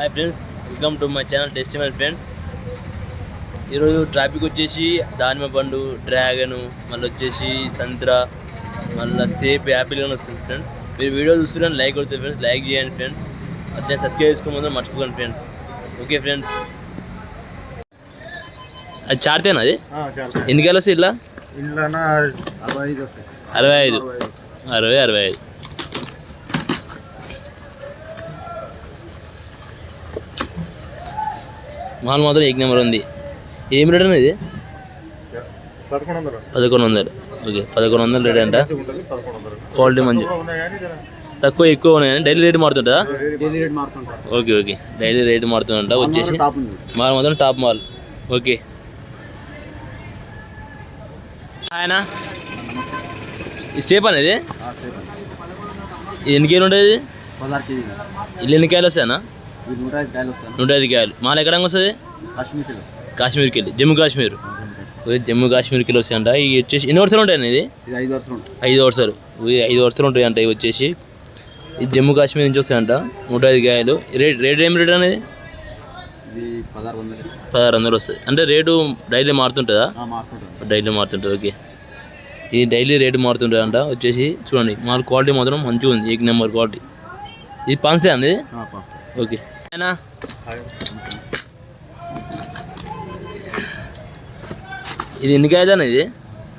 Hi friends welcome to my channel టెస్టిమల్ friends ఈరోజు traffic వచ్చేసి దానిమ్మ పండు డ్రాగను మళ్ళీ వచ్చేసి సంత్ర మళ్ళీ సేప్ యాపిల్ వస్తుంది ఫ్రెండ్స్ మీరు వీడియో చూస్తున్నాను లైక్ కొడుతుంది ఫ్రెండ్స్ లైక్ చేయండి ఫ్రెండ్స్ అట్లే సబ్స్క్రైబ్ చేసుకోమని మర్చిపోకండి ఫ్రెండ్స్ ఓకే ఫ్రెండ్స్ అది చార్తేనా అది? ఎన్ని కాయలు వస్తాయి ఇట్లా? అరవై ఐదు అరవై ఐదు. అరవై అరవై ఐదు. మాల్ మాత్రం ఏక్ నెంబర్ ఉంది. ఏం రేట్ అన్న ఇది? పదకొండు వందలు. ఓకే పదకొండు వందలు రేట్ అంట. క్వాలిటీ మంచి తక్కువ ఎక్కువ ఉన్నాయి డైలీ రేట్ మారుతుంటుందా? డైలీ రేట్ మారుతుంటారు ఓకే ఓకే. డైలీ రేట్ మారుతుందంట వచ్చేసి. మాల్ మాత్రం టాప్ మాల్. ఓకే. ఆయన? సేప్ అనేది ఇది? ఎన్ని కేజీలు ఉంటుంది ఇల్లు ఎన్ని కాయలు వస్తాయనా నూట ఐదు కాయలు మాల్ ఎక్కడ వస్తుంది? కాశ్మీర్ కిలో వస్తాయి కాశ్మీర్కి వెళ్ళి జమ్మూ కాశ్మీర్. జమ్మూ కాశ్మీర్కి వెళ్ళి వస్తాయంట. ఇవి వచ్చేసి ఎన్ని వరుసలు ఉంటాయి ఇది? ఇది ఐదు వరుసలు ఉంటాయి. ఐదు వరుసలు. ఐదు వరుసలు ఉంటాయి అంట ఇవి వచ్చేసి. ఇది జమ్మూ కాశ్మీర్ నుంచి వస్తాయంట. నూట ఐదు కాయలు. రేట్ రేట్ ఏం రేట్ అనేది పదహారు వందలు వస్తుంది. అంటే రేటు డైలీ మారుతుంటుంది? డైలీ మారుతుంటుంది ఓకే. ఇది డైలీ రేటు మారుతుంటుంది అంట వచ్చేసి చూడండి. మాకు క్వాలిటీ మాత్రం మంచిగా ఉంది. ఏక్ నెంబర్ క్వాలిటీ. ఇది పాన్సే అండి? ఓకే. అయినా? ఇది ఎన్ని కాయలు అన్న ఇది?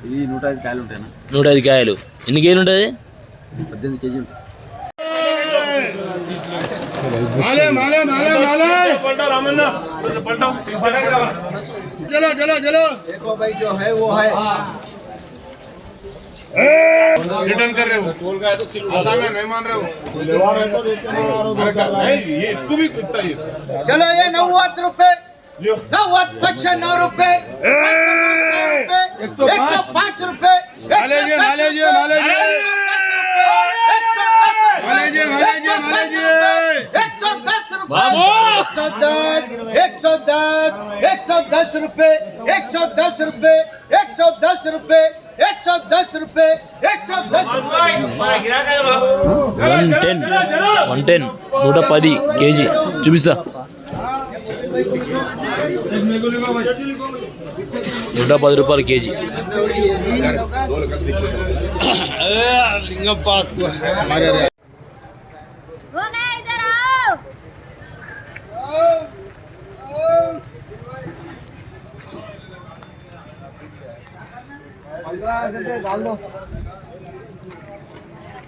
ఇది నూట ఐదు కాయలు ఉంటాయన్నా. నూట ఐదు కాయలు. ఎన్ని కేజీలు ఉంటుంది పద్దెనిమిది కేజీ ఉంటాయి. ریٹرن کر رہے ہو آسام میں مہمان رہے ہو اس کو بھی کتا یہ چلو یہ نوات روپے نوات پچھا نو روپے ایک سو پانچ روپے ایک سو دس روپے ایک سو دس ایک سو دس روپے ایک سو دس روپے ایک سو دس روپے వన్ టెన్ వన్ టెన్ నూట పది కేజీ చూపిస్తా నూట పది రూపాయలు కేజీ होने इधर आओ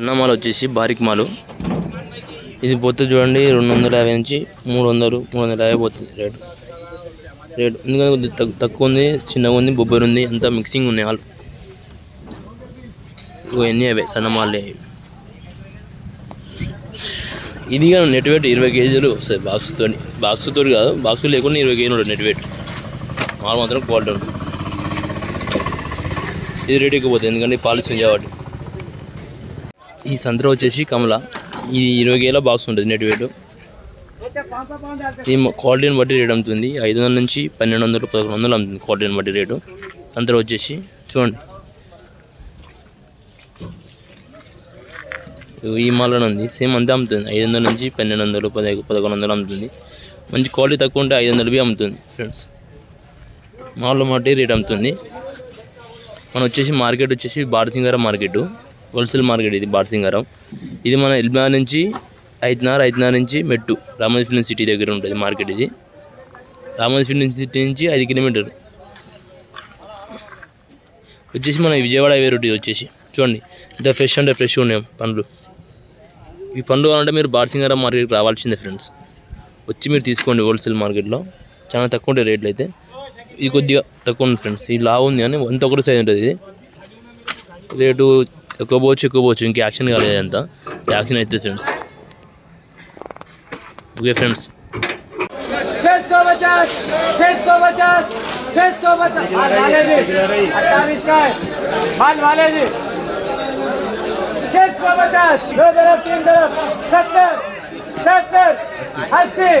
అన్నమాల వచ్చేసి బారిక్ మాలు. ఇది పోతే చూడండి రెండు వందల యాభై నుంచి మూడు వందలు మూడు వందల యాభై పోతుంది రేటు. రేటు ఎందుకంటే కొద్దిగా తక్కు- తక్కువ ఉంది చిన్నగా ఉంది బొబ్బరి ఉంది అంతా మిక్సింగ్ ఉన్నాయి ఆల్. ఇగో ఎన్ని అవే? సన్నమాలే అవి. ఇది కానీ నెట్ వెయిట్ ఇరవై కేజీలు వస్తుంది బాక్స్తో బాక్స్తో కాదు బాక్స్ లేకుండా ఇరవై కేజీలు ఉంటుంది నెట్ వెయిట్. మాల్ మాత్రం క్వాలిటీ ఉంటుంది. ఇది రేట్ ఎక్కువ పోతుంది ఎందుకంటే పాలసీ కాబట్టి. ఈ సంత్ర వచ్చేసి కమల. ఇది ఇరవై కేల బాక్స్ ఉంటుంది నెట్ వెయిట్ ఈ క్వాలిటీని బట్టి రేట్ అమ్ముతుంది. ఐదు వందల నుంచి పన్నెండు వందలు పదకొండు వందలు అమ్ముతుంది క్వాలిటీని బట్టి రేటు సంత్ర వచ్చేసి చూడండి. ఈ మాల్లోనే ఉంది. సేమ్ అంతే అమ్ముతుంది. ఐదు వందల నుంచి పన్నెండు వందలు పదహైదు పదకొండు వందలు అమ్ముతుంది. మంచి క్వాలిటీ తక్కువ ఉంటే ఐదు వందలు అమ్ముతుంది ఫ్రెండ్స్ మాల్లో మట్టి రేట్ అమ్ముతుంది. మనం వచ్చేసి మార్కెట్ వచ్చేసి బారసింగారం మార్కెట్ హోల్సేల్ మార్కెట్ ఇది బార్సింగారం ఇది మన ఎల్బా నుంచి ఐదున్నర ఐదున్నర నుంచి మెట్టు. రామోజీఫిలిం సిటీ దగ్గర ఉంటుంది మార్కెట్ ఇది. రామోజీఫిలిం సిటీ నుంచి ఐదు కిలోమీటర్. వచ్చేసి మన విజయవాడ హైవే రూట్ వచ్చేసి. చూడండి ఇంత ఫ్రెష్ అంటే ఫ్రెష్ ఉన్నాయి పండ్లు. ఈ పండ్లు కావాలంటే మీరు బార్సింగారం మార్కెట్కి రావాల్సిందే ఫ్రెండ్స్. వచ్చి మీరు తీసుకోండి హోల్సేల్ మార్కెట్లో. చాలా తక్కువ ఉంటాయి రేట్లు అయితే. ఇది కొద్దిగా తక్కువ ఉంది ఫ్రెండ్స్. ఈ లావు ఉంది కానీ అంత ఒకటి సైజ్ ఉంటుంది ఇది. రేటు ఎక్కువ పోవచ్చు ఎక్కువ పోవచ్చు ఇంక యాక్షన్ కాలేదు అంతా యాక్షన్ అయితే ఫ్రెండ్స్ ఓకే ఫ్రెండ్స్ छह सौ पचास छह सौ पचास छह सौ पचास माल वाले जी अट्ठाईस का है माल वाले जी छह सौ पचास दो तरफ तीन तरफ सत्तर सत्तर अस्सी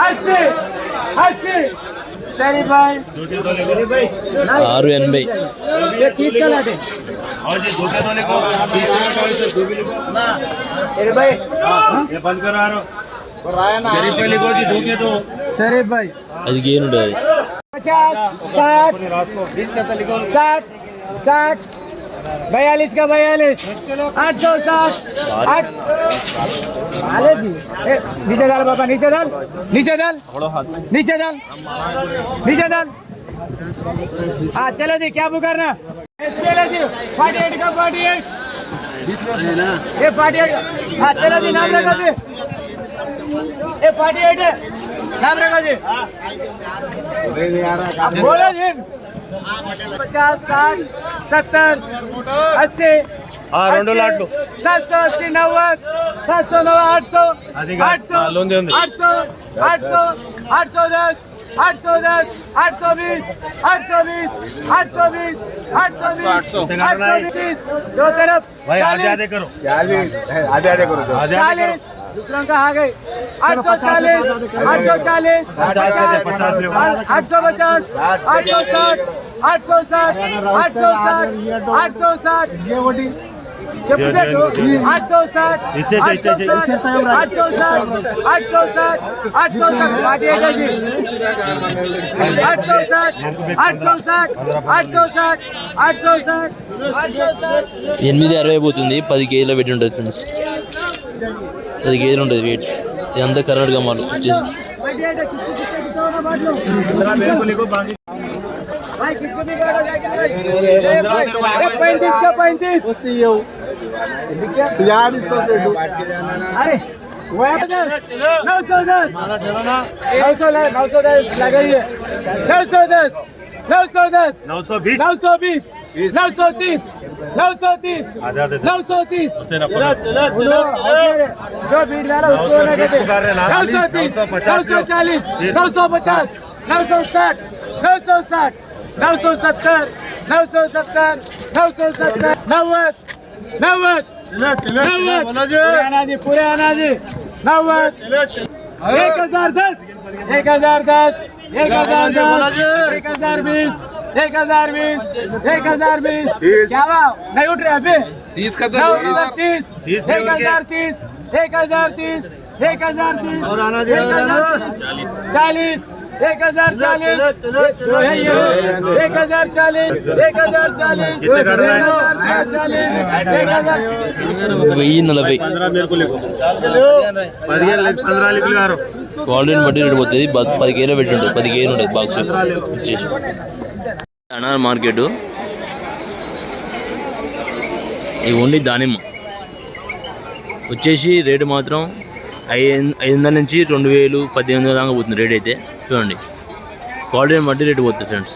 अस्सी अस्सी ఆరు ఎనభై అది గేనుడు అది సాట్ సాట్ సాట్ بیالیس کا بیالیس۔ آٹھ سو سات آٹھ آلے جی۔ نیچے ڈال بابا، نیچے ڈال۔ نیچے ڈال۔ نیچے ڈال۔ نیچے ڈال۔ ہاں چلو جی کیا بو کرنا؟ جی فورٹی ایٹ کا فورٹی ایٹ یہ فورٹی ایٹ ہاں چلو جی نام رکھا جی۔ یہ فورٹی ایٹ ہے۔ نام رکھا جی۔ بولو جی۔ एट है नाम रखो जी अब बोलो जी पचास साठ सत्तर अस्सी రెండు లాట్లు सात सौ अस्सी नव्वद सात सौ नौ आठ सौ आठ सौ आठ सौ आठ सौ आठ सौ दस आठ सौ दस आठ सौ बीस आठ सौ बीस आठ सौ बीस आठ सौ बीस आठ सौ बीस दो तरफ चालीस चालीस दूसरा का आ गए आठ सौ चालीस आठ सौ चालीस पचास आठ सौ पचास आठ सौ साठ आठ सौ साठ आठ सौ साठ आठ सौ साठ చెప్పు సార్ आठ सौ साठ आठ सौ साठ आठ सौ साठ आठ सौ साठ आठ सौ साठ पार्टी है जी आठ सौ साठ आठ सौ साठ आठ सौ साठ आठ सौ साठ आठ सौ साठ ఎనిమిది అరవై పోతుంది పది కేజీలో పెట్టి ఉంటుంది ఫ్రెండ్స్ పది కేజీలు ఉంటుంది వెయిట్ ఇదంతా కర్ణాటక మాల్ వచ్చేసి भाई किसको भी गाड़ा जाके पैंतीस का पैंतीस अरे वो है दस नौ सौ दस नौ सौ नौ सौ दस लगाइए नौ सौ दस نو سو تیس جو چالیس ایک ہزار چالیس ایک ہزار چالیس ایک ہزار چالیس ایک ہزار چالیس ایک ہزار پندرہ لکھ لو క్వాలిటీని బట్టి రేటు పోతుంది పది కేలో పెట్టి ఉంటుంది పది కేలు ఉంటుంది బాక్స్ వచ్చేసి అనార్ మార్కెట్. ఇది ఓన్లీ దానిమ్మ. వచ్చేసి రేటు మాత్రం ఐదు ఐదు వందల నుంచి రెండు వేలు పద్దెనిమిది వందల దాకా పోతుంది రేట్ అయితే. చూడండి. క్వాలిటీని బట్టి రేటు పోతుంది ఫ్రెండ్స్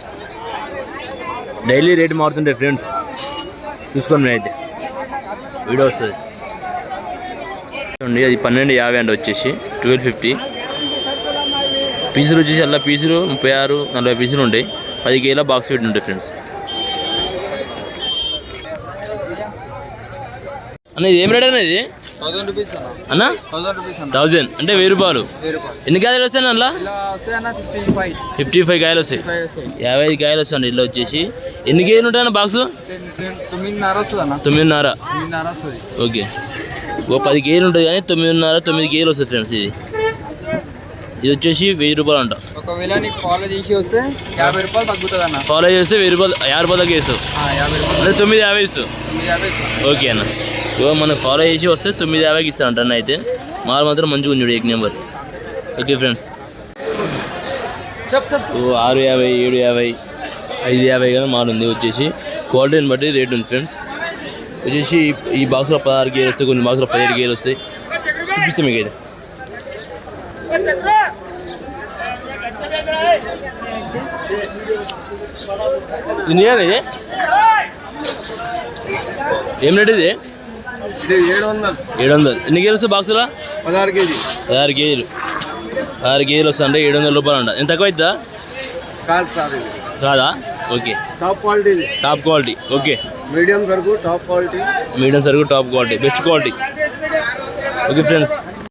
డైలీ రేట్ మారుతుంటాయి ఫ్రెండ్స్ చూసుకోండి నేనైతే వీడియో వస్తుంది. చూడండి అది పన్నెండు యాభై అండి వచ్చేసి ట్వెల్వ్ ఫిఫ్టీ పీసులు వచ్చేసి అలా పీసులు ముప్పై ఆరు నలభై పీసులు ఉంటాయి. పది కేజీల బాక్స్ పెట్టి ఉంటాయి ఫ్రెండ్స్ అన్న ఇది ఏం రేట్ అన్న ఇది? అన్న. థౌజండ్ అంటే వెయ్యి రూపాయలు. ఎన్ని కాయలు వస్తాయి అన్న వస్తాయి ఫిఫ్టీ ఫైవ్ కాయలు వస్తాయి. వస్తాయి. యాభై ఐదు కాయలు వస్తాయండి ఇల్లు వచ్చేసి. ఎన్ని కేజీలు ఉంటాయి అన్న బాక్స్ తొమ్మిదిన్నర ఓకే. ఓ పది కేజీలు ఉంటుంది కానీ తొమ్మిదిన్నర తొమ్మిది కేజీలు వస్తుంది ఫ్రెండ్స్ ఇది. ఇది వచ్చేసి వెయ్యి రూపాయలు అంట. ఒకవేళ నీకు ఫాలో చేసి వస్తే యాభై రూపాయలు తగ్గుతుంది అన్న ఫాలో చేస్తే వెయ్యి రూపాయలు యాభై వేస్తావు రూపాయలు తొమ్మిది యాభై ఇస్తావు. తొమ్మిది యాభై ఇస్తాను. ఓకే అన్న. ఇగో మనం ఫాలో చేసి వస్తే తొమ్మిది యాభైకి ఇస్తానంట అన్న అయితే. మాల్ మాత్రం మంచిగా ఉంది ఎక్ నెంబర్. Okay friends. ఆరు యాభై ఏడు యాభై ఐదు యాభై కానీ మాల్ ఉంది వచ్చేసి. క్వాలిటీని బట్టి రేట్ ఉంది ఫ్రెండ్స్. వచ్చేసి ఈ- బాక్స్లో పదహారు గేలు వస్తాయి కొన్ని బాక్స్లో పదిహేడు గేలు వస్తాయి. చూపిస్తాం మీకు అయితే ఇది ఏనా ఇది? ఏం రేట్ ఇది? ఏడు వందలు ఏడు వందలు ఎన్ని కేజీలు వస్తాయి బాక్సులో? పదహారు కేజీ. పదహారు కేజీలు. ఆరు కేజీలు వస్తుంటే ఏడు వందల రూపాయలు అంట. ఎంత తక్కువ అవుతుందా? కాదు సార్ ఇది. కాదా? Okay. Top quality top quality okay. Medium సరుకు టాప్ క్వాలిటీ మీడియం సరుకు top quality best quality okay friends